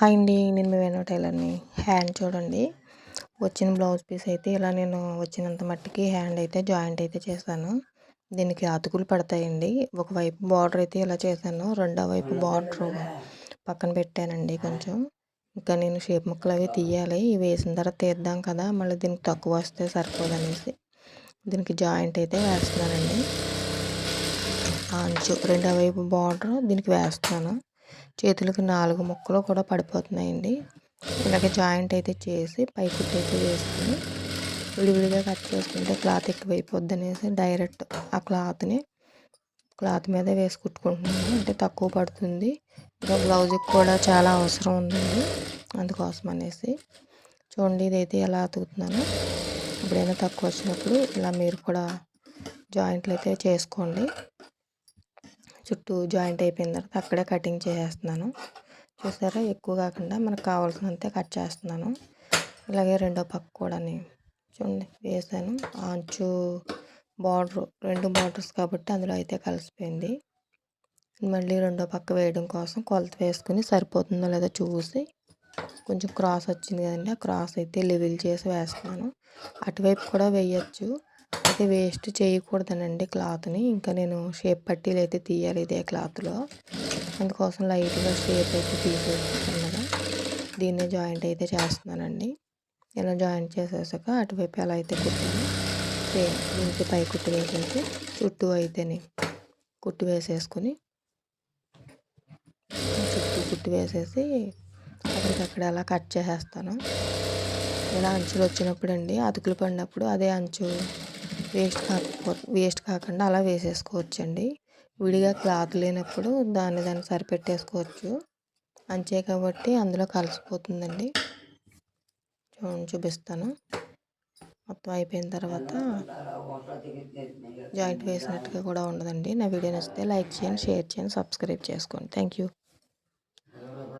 Hi అండి నేను మీ Venu టైలర్ని. Hand చూడండి. వచ్చిన బ్లౌజ్ పీస్ అయితే ఇలా నేను వచ్చినంత మట్టికి హ్యాండ్ అయితే జాయింట్ అయితే చేశాను. దీనికి అతుకులు పడతాయండి. ఒకవైపు బార్డర్ అయితే ఇలా చేశాను. రెండో వైపు బార్డర్ పక్కన పెట్టానండి కొంచెం. ఇంకా నేను షేప్ ముక్కలు అవి తీయాలి. ఇవి వేసిన తర్వాత తీద్దాం కదా మళ్ళీ దీనికి తక్కువ వస్తే సరిపోదనేసి దీనికి జాయింట్ అయితే వేస్తున్నానండి. అంచు రెండో వైపు బార్డర్ దీనికి వేస్తున్నాను. చేతులకు నాలుగు ముక్కలు కూడా పడిపోతున్నాయండి. ఇలాగే జాయింట్ అయితే చేసి పై అయితే వేసుకుని విడివిడిగా కట్ చేసుకుంటే క్లాత్ ఎక్కువైపోద్ది అనేసి డైరెక్ట్ ఆ క్లాత్ని క్లాత్ మీద వేసి కుట్టుకుంటున్నాను. అంటే తక్కువ పడుతుంది. ఇంకా బ్లౌజ్కి కూడా చాలా అవసరం ఉందండి. అందుకోసం అనేసి చూడండి ఇదైతే ఎలా అతుకుతున్నాను. ఎప్పుడైనా తక్కువ వచ్చినప్పుడు ఇలా మీరు కూడా జాయింట్లు అయితే చేసుకోండి. చుట్టూ జాయింట్ అయిపోయిన తర్వాత అక్కడే కటింగ్ చేసేస్తున్నాను. చూసారా? ఎక్కువ కాకుండా మనకు కావాల్సినంతే కట్ చేస్తున్నాను. ఇలాగే రెండో పక్క కూడా చూడండి వేసాను. అంచు బార్డర్ రెండు బార్డర్స్ కాబట్టి అందులో అయితే కలిసిపోయింది. మళ్ళీ రెండో పక్క వేయడం కోసం కొలత వేసుకుని సరిపోతుందో లేదో చూసి కొంచెం క్రాస్ వచ్చింది కదండి ఆ క్రాస్ అయితే లెవెల్ చేసి వేస్తున్నాను. అటువైపు కూడా వేయచ్చు. అయితే వేస్ట్ చేయకూడదనండి క్లాత్ని. ఇంకా నేను షేప్ పట్టీలు అయితే తీయాలి ఇదే క్లాత్లో. అందుకోసం లైట్గా షేప్ అయితే తీసేసుకున్నాను దీన్ని జాయింట్ అయితే చేస్తున్నానండి. ఇలా జాయింట్ చేసేసాక అటువైపు ఎలా అయితే కుట్టాను సేమ్ దీనికి పై కుట్టు వేసేసి చుట్టూ అయితేనే కుట్టు వేసేసుకొని చుట్టూ కుట్టు వేసేసి అక్కడికక్కడ అలా కట్ చేసేస్తాను. ఇలా అంచులు వచ్చినప్పుడు అండి అతుకులు పడినప్పుడు అదే అంచు వేస్ట్ కాకపో వేస్ట్ కాకుండా అలా వేసేసుకోవచ్చండి. విడిగా క్లాత్ లేనప్పుడు దాన్ని దాన్ని సరిపెట్టేసుకోవచ్చు. అంచే కాబట్టి అందులో కలిసిపోతుందండి. చూడండి చూపిస్తాను. మొత్తం అయిపోయిన తర్వాత జాయింట్ వేసినట్టుగా కూడా ఉండదండి. నా వీడియో నచ్చితే లైక్ చేయండి షేర్ చేయండి సబ్స్క్రైబ్ చేసుకోండి. Thank you.